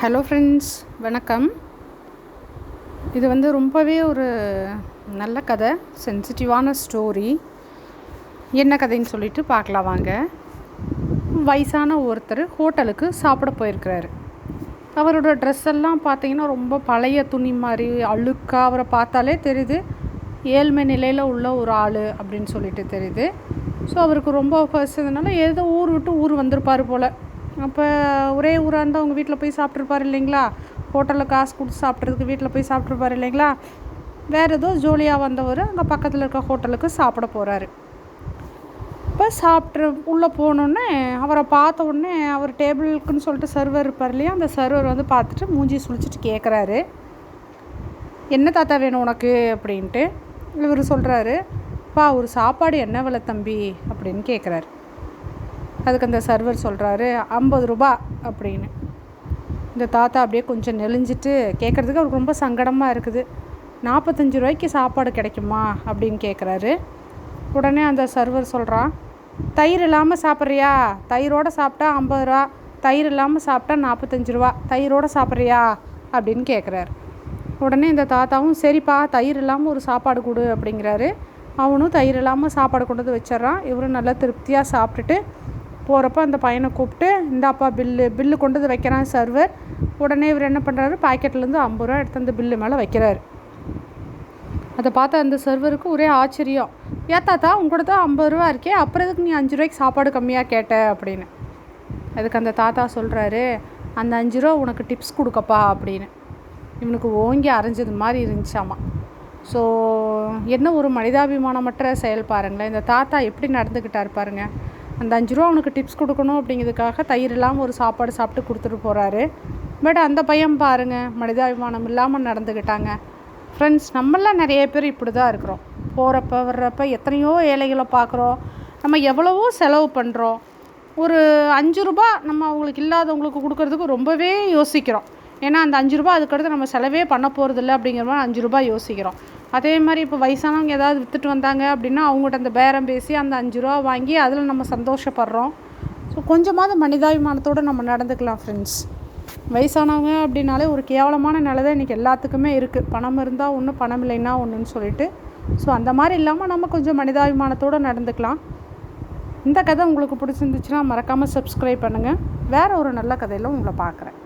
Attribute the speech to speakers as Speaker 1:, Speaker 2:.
Speaker 1: Hello friends வணக்கம். இது வந்து ரொம்பவே ஒரு நல்ல கதை சென்சிட்டிவான ஸ்டோரி. என்ன கதைன்னு சொல்லிட்டு பார்க்கலாம் வாங்க. வயசான ஒருத்தர் ஹோட்டலுக்கு சாப்பிட போயிருக்கிறாரு. அவரோட ட்ரெஸ் எல்லாம் பார்த்தீங்கன்னா ரொம்ப பழைய துணி மாதிரி அழுக்காக அவரை பார்த்தாலே தெரியுது. ஏழ்மை நிலையில் உள்ள ஒரு ஆள் அப்படின்னு சொல்லிட்டு தெரியுது. ஸோ அவருக்கு ரொம்ப பசிச்சதுனால ஏதோ ஊர் விட்டு ஊர் வந்திருப்பார் போல். அப்போ ஒரே ஊராக இருந்தால் அவங்க வீட்டில் போய் சாப்பிட்ருப்பாரு இல்லைங்களா? ஹோட்டலில் காசு கொடுத்து சாப்பிட்றதுக்கு வீட்டில் போய் சாப்பிட்ருப்பாரு இல்லைங்களா? வேறு ஏதோ ஜோலியாக வந்தவர் அங்கே பக்கத்தில் இருக்க ஹோட்டலுக்கு சாப்பிட போகிறாரு இப்போ சாப்பிட்டு உள்ளே போனோடனே அவரை பார்த்த உடனே அவர் டேபிளுக்குன்னு சொல்லிட்டு சர்வர் இருப்பார் இல்லையா? அந்த சர்வர் வந்து பார்த்துட்டு மூஞ்சி சுழிச்சிட்டு கேட்குறாரு என்ன தாத்தா வேணும் உனக்கு? அப்படின்ட்டு இவர் சொல்கிறாரு பா ஒரு சாப்பாடு என்ன விலை தம்பி? அப்படின்னு கேட்குறாரு அதுக்கு அந்த சர்வர் சொல்கிறாரு ஐம்பது ரூபா அப்படின்னு. இந்த தாத்தா அப்படியே கொஞ்சம் நெளிஞ்சிட்டு கேட்குறதுக்கு அவருக்கு ரொம்ப சங்கடமாக இருக்குது. நாற்பத்தஞ்சு ரூபாய்க்கு சாப்பாடு கிடைக்குமா அப்படின்னு கேட்குறாரு உடனே அந்த சர்வர் சொல்கிறான் தயிர் இல்லாமல் சாப்பிட்றியா? தயிரோடு சாப்பிட்டா ஐம்பது ரூபா தயிர் இல்லாமல் சாப்பிட்டா நாற்பத்தஞ்சு ரூபா தயிரோடு சாப்பிட்றியா? அப்படின்னு கேட்குறாரு உடனே இந்த தாத்தாவும் சரிப்பா தயிர் இல்லாமல் ஒரு சாப்பாடு கொடு அப்படிங்கிறாரு. அவனும் தயிர் இல்லாமல் சாப்பாடு கொண்டு வந்து வச்சிட்றான். இவரும் நல்லா திருப்தியாக சாப்பிட்டுட்டு போகிறப்ப அந்த பையனை கூப்பிட்டு இந்தாப்பா பில்லு பில்லு கொண்டு வந்து வைக்கிறான் சர்வர் உடனே இவர் என்ன பண்ணுறாரு பாக்கெட்லேருந்து ஐம்பது ரூபா எடுத்து அந்த பில்லு மேலே வைக்கிறாரு. அதை பார்த்த அந்த சர்வருக்கு ஒரே ஆச்சரியம். ஏத்தாத்தா தாத்தா உங்கள்கிட்ட தான் ஐம்பது ரூபா இருக்கே அப்புறம் எதுக்கு நீ அஞ்சு ரூபாய்க்கு சாப்பாடு கம்மியாக கேட்ட? அப்படின்னு. அதுக்கு அந்த தாத்தா சொல்கிறாரு அந்த அஞ்சு ரூபா உனக்கு டிப்ஸ் கொடுக்கப்பா அப்படின்னு. இவனுக்கு ஓங்கி அரைஞ்சது மாதிரி இருந்துச்சாமா. ஸோ என்ன ஒரு மனிதாபிமானமற்ற செயல் பாருங்களேன். இந்த தாத்தா எப்படி நடந்துக்கிட்டார் பாருங்கள் அந்த அஞ்சு ரூபா அவனுக்கு டிப்ஸ் கொடுக்கணும் அப்படிங்கிறதுக்காக தயிர் இல்லாமல் ஒரு சாப்பாடு சாப்பிட்டு கொடுத்துட்டு போகிறாரு பட் அந்த பையன் பாருங்கள் மனிதாபிமானம் இல்லாமல் நடந்துக்கிட்டாங்க ஃப்ரெண்ட்ஸ் நம்மளாம் நிறைய பேர் இப்படி தான் இருக்கிறோம். போகிறப்ப வர்றப்ப எத்தனையோ ஏழைகளை பார்க்குறோம். நம்ம எவ்வளவோ செலவு பண்ணுறோம் ஒரு அஞ்சு ரூபா நம்ம அவங்களுக்கு இல்லாதவங்களுக்கு கொடுக்கறதுக்கு ரொம்பவே யோசிக்கிறோம். ஏன்னா அந்த அஞ்சு ரூபா அதுக்கடுத்து நம்ம செலவே பண்ண போகிறதில்ல அப்படிங்கிற மாதிரி அஞ்சு ரூபாய் யோசிக்கிறோம். அதே மாதிரி இப்போ வயசானவங்க ஏதாவது விற்றுட்டு வந்தாங்க அப்படின்னா அவங்கள்ட்ட அந்த பேரம் பேசி அந்த அஞ்சு ரூபா வாங்கி அதில் நம்ம சந்தோஷப்படுறோம். ஸோ கொஞ்சமாவது மனிதாபிமானத்தோடு நம்ம நடந்துக்கலாம் ஃப்ரெண்ட்ஸ் வயசானவங்க அப்படின்னாலே ஒரு கேவலமான நிலை தான் இன்றைக்கி எல்லாத்துக்குமே இருக்குது பணம் இருந்தால் ஒன்று பணம் இல்லைன்னா ஒன்றுன்னு சொல்லிட்டு. ஸோ அந்த மாதிரி இல்லாமல் நம்ம கொஞ்சம் மனிதாபிமானத்தோடு நடந்துக்கலாம். இந்த கதை உங்களுக்கு பிடிச்சிருந்துச்சுன்னா மறக்காமல் சப்ஸ்கிரைப் பண்ணுங்கள் வேறு ஒரு நல்ல கதையில் உங்களை பார்க்குறேன்.